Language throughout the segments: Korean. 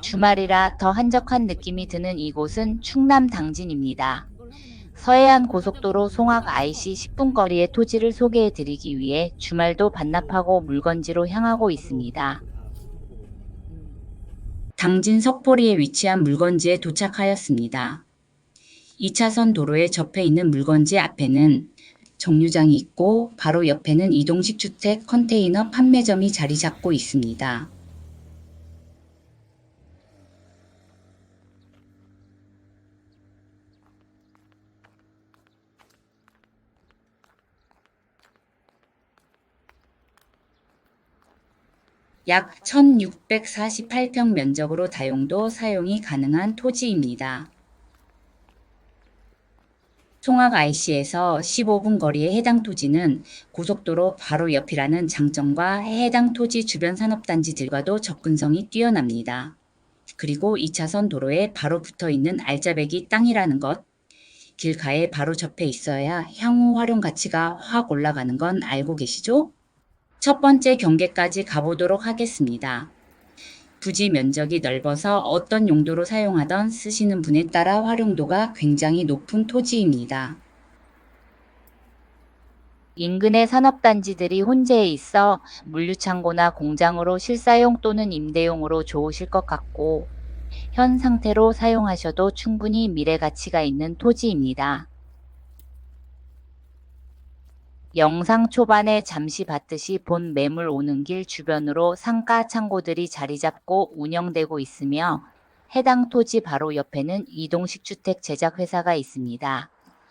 주말이라 더 한적한 느낌이 드는 이곳은 충남 당진입니다. 서해안 고속도로 송악 IC 10분 거리의 토지를 소개해 드리기 위해 주말도 반납하고 물건지로 향하고 있습니다. 당진 석포리에 위치한 물건지에 도착하였습니다. 2차선 도로에 접해 있는 물건지 앞에는 정류장이 있고 바로 옆에는 이동식 주택 컨테이너 판매점이 자리 잡고 있습니다. 약 1648평 면적으로 다용도 사용이 가능한 토지입니다. 송악 IC에서 15분 거리의 해당 토지는 고속도로 바로 옆이라는 장점과 해당 토지 주변 산업단지들과도 접근성이 뛰어납니다. 그리고 2차선 도로에 바로 붙어 있는 알짜배기 땅이라는 것, 길가에 바로 접해 있어야 향후 활용 가치가 확 올라가는 건 알고 계시죠? 첫 번째 경계까지 가보도록 하겠습니다. 부지 면적이 넓어서 어떤 용도로 사용하던 쓰시는 분에 따라 활용도가 굉장히 높은 토지입니다. 인근의 산업단지들이 혼재해 있어 물류창고나 공장으로 실사용 또는 임대용으로 좋으실 것 같고 현 상태로 사용하셔도 충분히 미래 가치가 있는 토지입니다. 영상 초반에 잠시 봤듯이 본 매물 오는 길 주변으로 상가 창고들이 자리 잡고 운영되고 있으며 해당 토지 바로 옆에는 이동식 주택 제작 회사가 있습니다.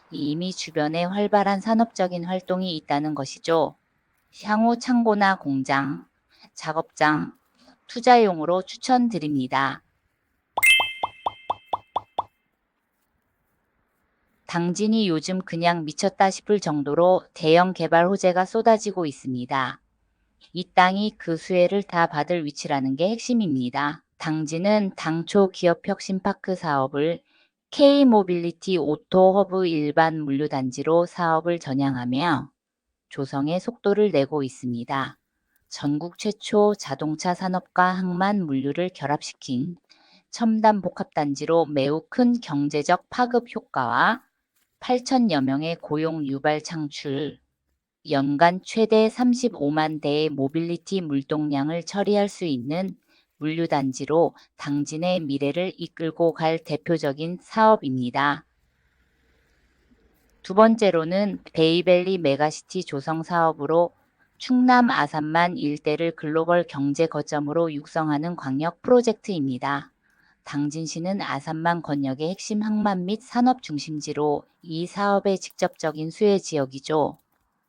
이미 주변에 활발한 산업적인 활동이 있다는 것이죠. 향후 창고나 공장, 작업장, 투자용으로 추천드립니다. 당진이 요즘 그냥 미쳤다 싶을 정도로 대형 개발 호재가 쏟아지고 있습니다. 이 땅이 그 수혜를 다 받을 위치라는 게 핵심입니다. 당진은 당초 기업혁신파크 사업을 K모빌리티 오토허브 일반 물류단지로 사업을 전향하며 조성의 속도를 내고 있습니다. 전국 최초 자동차 산업과 항만 물류를 결합시킨 첨단 복합단지로 매우 큰 경제적 파급 효과와 8천여 명의 고용 유발 창출, 연간 최대 35만 대의 모빌리티 물동량을 처리할 수 있는 물류단지로 당진의 미래를 이끌고 갈 대표적인 사업입니다. 두 번째로는 베이밸리 메가시티 조성 사업으로 충남 아산만 일대를 글로벌 경제 거점으로 육성하는 광역 프로젝트입니다. 당진시는 아산만 권역의 핵심 항만 및 산업 중심지로 이 사업의 직접적인 수혜 지역이죠.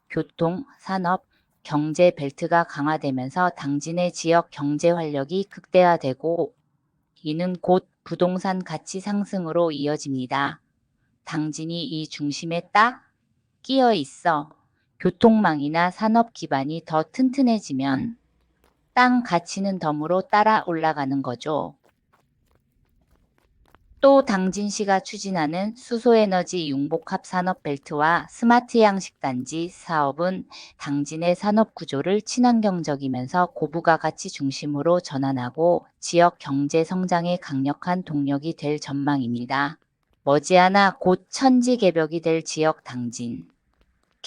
교통, 산업, 경제 벨트가 강화되면서 당진의 지역 경제 활력이 극대화되고 이는 곧 부동산 가치 상승으로 이어집니다. 당진이 이 중심에 딱 끼어 있어 교통망이나 산업 기반이 더 튼튼해지면 땅 가치는 덤으로 따라 올라가는 거죠. 또 당진시가 추진하는 수소에너지 융복합 산업 벨트와 스마트 양식 단지 사업은 당진의 산업 구조를 친환경적이면서 고부가 가치 중심으로 전환하고 지역 경제 성장에 강력한 동력이 될 전망입니다. 머지않아 곧 천지 개벽이 될 지역 당진.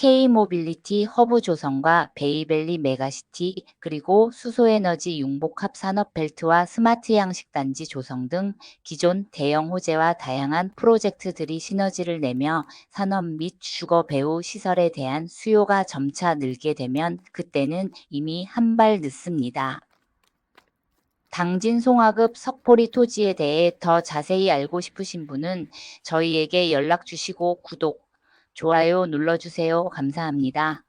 K모빌리티 허브 조성과 베이밸리 메가시티 그리고 수소에너지 융복합 산업벨트와 스마트 양식단지 조성 등 기존 대형 호재와 다양한 프로젝트들이 시너지를 내며 산업 및 주거 배후 시설에 대한 수요가 점차 늘게 되면 그때는 이미 한 발 늦습니다. 당진 송화급 석포리 토지에 대해 더 자세히 알고 싶으신 분은 저희에게 연락 주시고 구독, 좋아요 눌러주세요. 감사합니다.